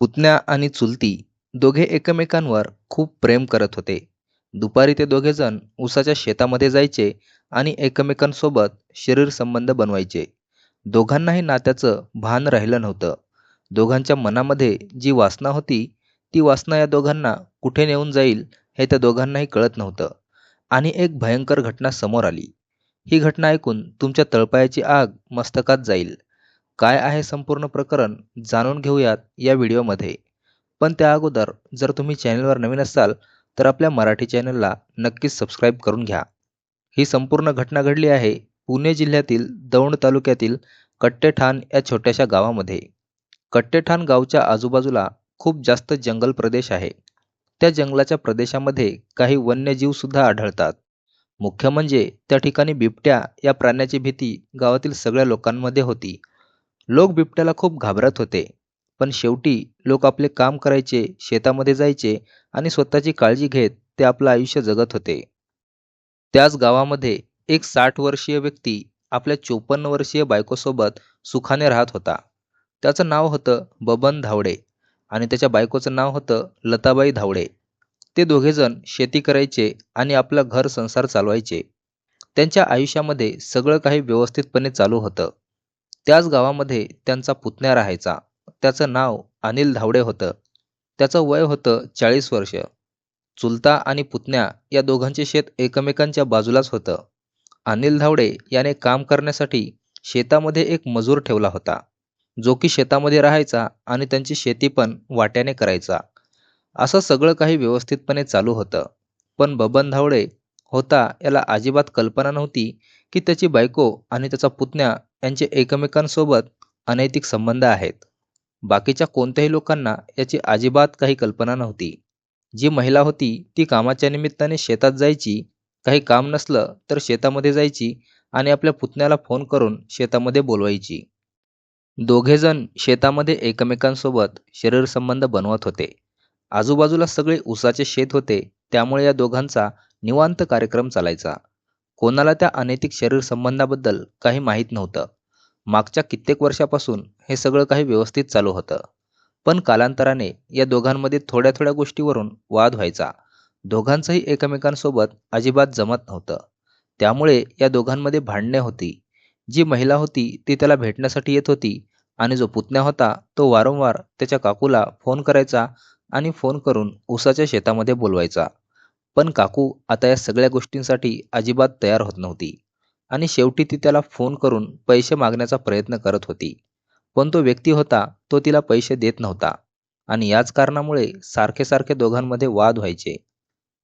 पुतण्या आणि चुलती दोघे एकमेकांवर खूप प्रेम करत होते. दुपारी ते दोघेजण उसाच्या शेतामध्ये जायचे आणि एकमेकांसोबत शरीरसंबंध बनवायचे. दोघांनाही नात्याचं भान राहिलं नव्हतं. दोघांच्या मनामध्ये जी वासना होती, ती वासना या दोघांना कुठे नेऊन जाईल हे त्या दोघांनाही कळत नव्हतं. आणि एक भयंकर घटना समोर आली. ही घटना ऐकून तुमच्या तळपायाची आग मस्तकात जाईल. काय आहे संपूर्ण प्रकरण जाणून घेऊयात या व्हिडिओमध्ये. पण त्या अगोदर जर तुम्ही चॅनलवर नवीन असाल तर आपल्या मराठी चॅनलला नक्कीच सबस्क्राईब करून घ्या. ही संपूर्ण घटना घडली आहे पुणे जिल्ह्यातील दौंड तालुक्यातील कट्टेठाण या छोट्याशा गावामध्ये. कट्टेठाण गावच्या आजूबाजूला खूप जास्त जंगल प्रदेश आहे. त्या जंगलाच्या प्रदेशामध्ये काही वन्यजीवसुद्धा आढळतात. मुख्य म्हणजे त्या ठिकाणी बिबट्या या प्राण्याची भीती गावातील सगळ्या लोकांमध्ये होती. लोक बिबट्याला खूप घाबरत होते. पण शेवटी लोक आपले काम करायचे, शेतामध्ये जायचे आणि स्वतःची काळजी घेत ते आपलं आयुष्य जगत होते. त्याच गावामध्ये एक साठ वर्षीय व्यक्ती आपल्या चोपन्न वर्षीय बायकोसोबत सुखाने राहत होता. त्याचं नाव होतं बबन धावडे आणि त्याच्या बायकोचं नाव होतं लताबाई धावडे. ते दोघेजण शेती करायचे आणि आपला घर संसार चालवायचे. त्यांच्या आयुष्यामध्ये सगळं काही व्यवस्थितपणे चालू होतं. त्याच गावामध्ये त्यांचा पुतण्या राहायचा. त्याचं नाव अनिल धावडे होतं. त्याचं वय होतं चाळीस वर्ष. चुलता आणि पुतण्या या दोघांचे शेत एकमेकांच्या बाजूलाच होतं. अनिल धावडे याने काम करण्यासाठी शेतामध्ये एक मजूर ठेवला होता, जो की शेतामध्ये राहायचा आणि त्यांची शेती पण वाट्याने करायचा. असं सगळं काही व्यवस्थितपणे चालू होतं. पण बबन धावडे होता याला अजिबात कल्पना नव्हती की त्याची बायको आणि त्याचा पुतण्या यांचे एकमेकांसोबत अनैतिक संबंध आहेत. बाकीच्या कोणत्याही लोकांना याची अजिबात काही कल्पना नव्हती. जी महिला होती ती कामाच्या निमित्ताने शेतात जायची, काही काम नसलं तर शेतामध्ये जायची आणि आपल्या पुतण्याला फोन करून शेतामध्ये बोलवायची. दोघेजण शेतामध्ये एकमेकांसोबत शरीरसंबंध बनवत होते. आजूबाजूला सगळे ऊसाचे शेत होते त्यामुळे या दोघांचा निवांत कार्यक्रम चालायचा. कोणाला त्या अनैतिक शरीरसंबंधाबद्दल काही माहीत नव्हतं. मागच्या कित्येक वर्षापासून हे सगळं काही व्यवस्थित चालू होतं. पण कालांतराने या दोघांमध्ये थोड्या थोड्या गोष्टीवरून वाद व्हायचा. दोघांचंही एकमेकांसोबत अजिबात जमत नव्हतं. त्यामुळे या दोघांमध्ये भांडणे होती. जी महिला होती ती त्याला भेटण्यासाठी येत होती आणि जो पुतण्या होता तो वारंवार त्याच्या काकूला फोन करायचा आणि फोन करून उसाच्या शेतामध्ये बोलवायचा. पण काकू आता या सगळ्या गोष्टींसाठी अजिबात तयार होत नव्हती आणि शेवटी ती त्याला फोन करून पैसे मागण्याचा प्रयत्न करत होती. पण तो व्यक्ती होता तो तिला पैसे देत नव्हता आणि याच कारणामुळे सारखे सारखे दोघांमध्ये वाद व्हायचे.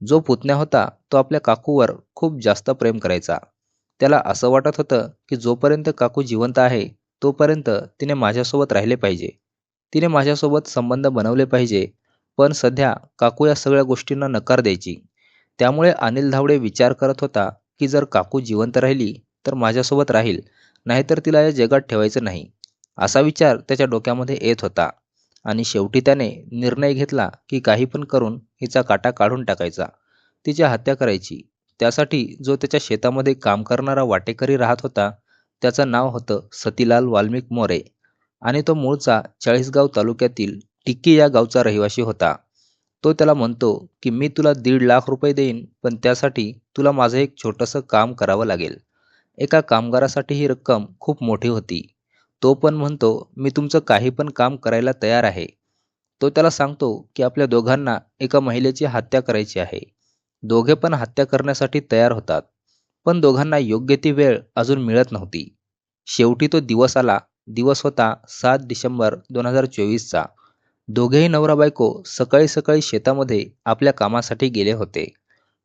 जो पुतण्या होता तो आपल्या काकूवर खूप जास्त प्रेम करायचा. त्याला असं वाटत होतं की जोपर्यंत काकू जिवंत आहे तोपर्यंत तिने माझ्यासोबत राहिले पाहिजे. तिने माझ्यासोबत संबंध बनवले पाहिजे. पण सध्या काकू या सगळ्या गोष्टींना नकार द्यायची. त्यामुळे अनिल धावडे विचार करत होता की जर काकू जिवंत राहिली तर माझ्यासोबत राहील, नाहीतर तिला या जगात ठेवायचं नाही. असा विचार त्याच्या डोक्यामध्ये येत होता आणि शेवटी त्याने निर्णय घेतला की काही पण करून हिचा काटा काढून टाकायचा. तिची हत्या करायची. त्यासाठी जो त्याच्या शेतामध्ये काम करणारा वाटेकरी राहत होता त्याचं नाव होतं सतीलाल वाल्मिक मोरे आणि तो मूळचा चाळीसगाव तालुक्यातील टिक्की या गावचा रहिवासी होता. तो त्याला म्हणतो की मी तुला दीड लाख रुपये देईन पण त्यासाठी तुला माझं एक छोटंसं काम करावं लागेल. एका कामगारासाठी ही रक्कम खूप मोठी होती. तो पण म्हणतो मी तुमचं काही पण काम करायला तयार आहे. तो त्याला सांगतो की आपल्या दोघांना एका महिलेची हत्या करायची आहे. दोघे पण हत्या करण्यासाठी तयार होतात. पण दोघांना योग्य ती वेळ अजून मिळत नव्हती. शेवटी तो दिवस आला. दिवस होता सात डिसेंबर दोन हजार चोवीसचा. दोघेही नवरा बायको सकाळी सकाळी शेतामध्ये आपल्या कामासाठी गेले होते.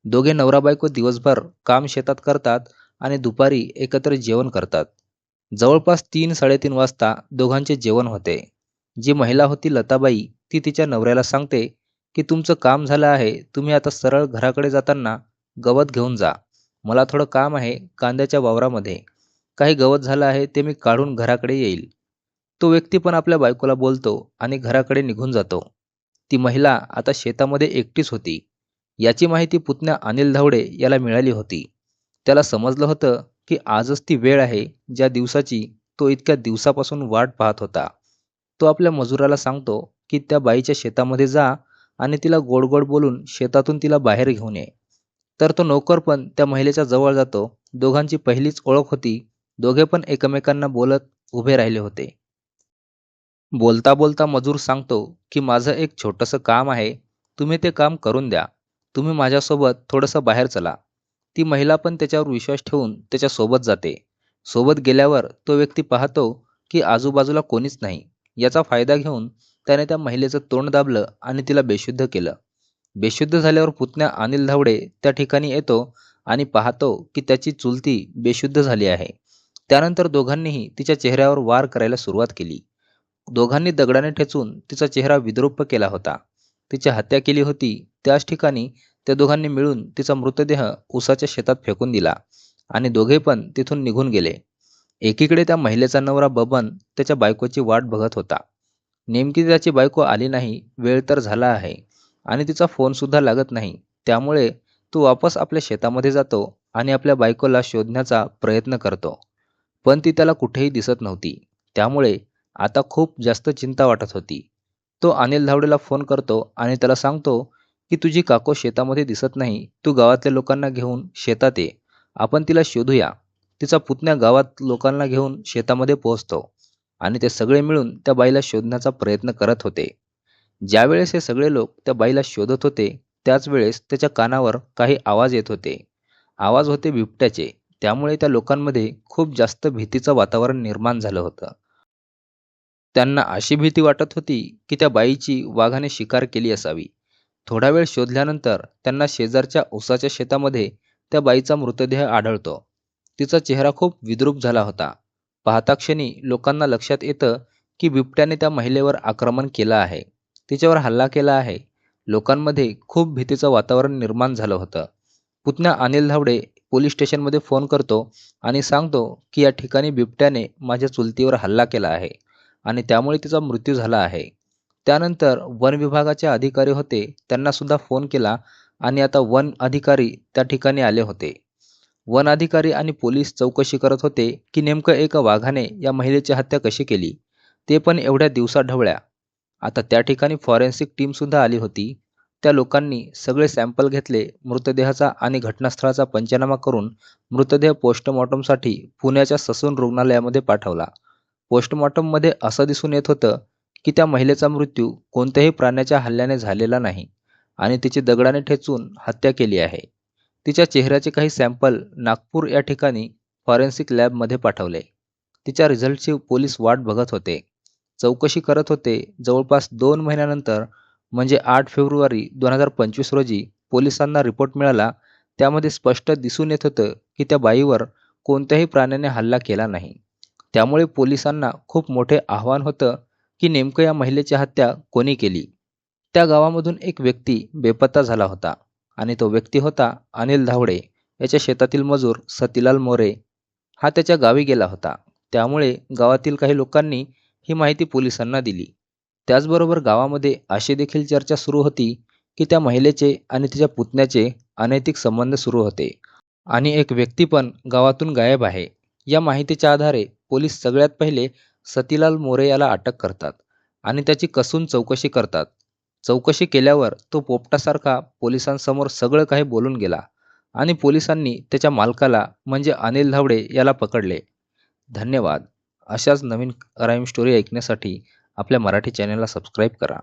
दोघे नवरा बायको दिवसभर काम शेतात करतात आणि दुपारी एकत्र जेवण करतात. जवळपास तीन साडेतीन वाजता दोघांचे जेवण होते. जी महिला होती लताबाई ती तिच्या नवऱ्याला सांगते की तुमचं काम झालं आहे तुम्ही आता सरळ घराकडे जाताना गवत घेऊन जा. मला थोडं काम आहे कांद्याच्या वावरामध्ये. काही गवत झालं आहे ते मी काढून घराकडे येईल. तो व्यक्ती पण आपल्या बायकोला बोलतो आणि घराकडे निघून जातो. ती महिला आता शेतामध्ये एकटीच होती. याची माहिती पुतण्या अनिल धावडे याला मिळाली होती. त्याला समजलं होतं की आजच ती वेळ आहे ज्या दिवसाची तो इतक्या दिवसापासून वाट पाहत होता. तो आपल्या मजुराला सांगतो की त्या बाईच्या शेतामध्ये जा आणि तिला गोड गोड बोलून शेतातून तिला बाहेर घेऊन ये तर तो नोकर पण त्या महिलेच्या जवळ जातो दोघांची पहिलीच ओळख होती दोघे पण एकमेकांना बोलत उभे राहिले होते बोलता बोलता मजूर सांगतो की माझं एक छोटंसं काम आहे. तुम्ही ते काम करून द्या. तुम्ही माझ्यासोबत थोडंसं बाहेर चला. ती महिला पण त्याच्यावर विश्वास ठेवून त्याच्यासोबत जाते. सोबत गेल्यावर तो व्यक्ती पाहतो की आजूबाजूला कोणीच नाही. याचा फायदा घेऊन त्याने त्या महिलेचं तोंड दाबलं आणि तिला बेशुद्ध केलं. बेशुद्ध झाल्यावर पुतण्या अनिल धावडे त्या ठिकाणी येतो आणि पाहतो की त्याची चुलती बेशुद्ध झाली आहे. त्यानंतर दोघांनीही तिच्या चेहऱ्यावर वार करायला सुरुवात केली. दोघांनी दगडाने ठेचून तिचा चेहरा विद्रुप केला होता. तिची हत्या केली होती. त्याच ठिकाणी त्या दोघांनी मिळून तिचा मृतदेह उसाच्या शेतात फेकून दिला आणि दोघे पण तिथून निघून गेले. एकीकडे त्या महिलेचा नवरा बबन त्याच्या बायकोची वाट बघत होता. नेमकी त्याची बायको आली नाही वेळ तर झाला आहे आणि तिचा फोनसुद्धा लागत नाही. त्यामुळे तो वापस आपल्या शेतामध्ये जातो आणि आपल्या बायकोला शोधण्याचा प्रयत्न करतो. पण ती त्याला कुठेही दिसत नव्हती. त्यामुळे आता खूप जास्त चिंता वाटत होती. तो अनिल धावडेला फोन करतो आणि त्याला सांगतो की तुझी काको शेतामध्ये दिसत नाही. तू गावातल्या लोकांना घेऊन शेतात ये. आपण तिला शोधूया. तिचा पुतण्या गावात लोकांना घेऊन शेतामध्ये पोहोचतो आणि ते सगळे मिळून त्या बाईला शोधण्याचा प्रयत्न करत होते. ज्यावेळेस हे सगळे लोक त्या बाईला शोधत होते त्याच वेळेस त्याच्या कानावर काही आवाज येत होते. आवाज होते बिबट्याचे. त्यामुळे त्या लोकांमध्ये खूप जास्त भीतीचं वातावरण निर्माण झालं होतं. त्यांना अशी भीती वाटत होती की त्या बाईची वाघाने शिकार केली असावी. थोडा वेळ शोधल्यानंतर त्यांना शेजारच्या उसाच्या शेतामध्ये त्या बाईचा मृतदेह आढळतो. तिचा चेहरा खूप विद्रूप झाला होता. पाहता क्षणी लोकांना लक्षात येतं की बिबट्याने त्या महिलेवर आक्रमण केलं आहे. तिच्यावर हल्ला केला आहे. लोकांमध्ये खूप भीतीचं वातावरण निर्माण झालं होतं. पुतण्या अनिल धावडे पोलीस स्टेशनमध्ये फोन करतो आणि सांगतो की या ठिकाणी बिबट्याने माझ्या चुलतीवर हल्ला केला आहे. आणि त्यामुळे तिचा मृत्यू झाला आहे. त्यानंतर वन विभागाचे अधिकारी होते त्यांना सुद्धा फोन केला आणि आता वन अधिकारी त्या ठिकाणी आले होते. वन अधिकारी आणि पोलीस चौकशी करत होते की नेमकं एका वाघाने या महिलेची हत्या कशी केली? ते पण एवढ्या दिवसा ढवळ्या. आता त्या ठिकाणी फॉरेन्सिक टीमसुद्धा आली होती. त्या लोकांनी सगळे सॅम्पल घेतले मृतदेहाचा आणि घटनास्थळाचा पंचनामा करून मृतदेह पोस्टमॉर्टमसाठी पुण्याच्या ससून रुग्णालयामध्ये पाठवला. पोस्टमॉर्टममध्ये असं दिसून येत होतं की त्या महिलेचा मृत्यू कोणत्याही प्राण्याच्या हल्ल्याने झालेला नाही आणि तिची दगडाने ठेचून हत्या केली आहे. तिच्या चेहऱ्याचे काही सॅम्पल नागपूर या ठिकाणी फॉरेन्सिक लॅबमध्ये पाठवले. तिच्या रिझल्टची पोलीस वाट बघत होते. चौकशी करत होते जवळपास दोन महिन्यानंतर म्हणजे आठ फेब्रुवारी दोन हजार पंचवीस रोजी पोलिसांना रिपोर्ट मिळाला त्यामध्ये स्पष्ट दिसून येत होतं की त्या बाईवर कोणत्याही प्राण्याने हल्ला केला नाही. त्यामुळे पोलिसांना खूप मोठे आव्हान होतं की नेमकं या महिलेची हत्या कोणी केली. त्या गावामधून एक व्यक्ती बेपत्ता झाला होता आणि तो व्यक्ती होता अनिल धावडे. याच्या शेतातील मजूर सतीलाल मोरे. हा त्याच्या गावी गेला होता. त्यामुळे गावातील काही लोकांनी ही माहिती पोलिसांना दिली. त्याचबरोबर गावामध्ये अशी देखील चर्चा सुरू होती की त्या महिलेचे आणि तिच्या पुतण्याचे अनैतिक संबंध सुरू होते. आणि एक व्यक्ती पण गावातून गायब आहे. या माहितीच्या आधारे पोलीस सगळ्यात पहिले सतीलाल मोरे याला अटक करतात आणि त्याची कसून चौकशी करतात. चौकशी केल्यावर तो पोपटासारखा पोलिसांसमोर सगळं काही बोलून गेला आणि पोलिसांनी त्याच्या मालकाला म्हणजे अनिल धावडे याला पकडले. धन्यवाद. अशाच नवीन क्राईम स्टोरी ऐकण्यासाठी आपल्या मराठी चॅनलला सबस्क्राईब करा.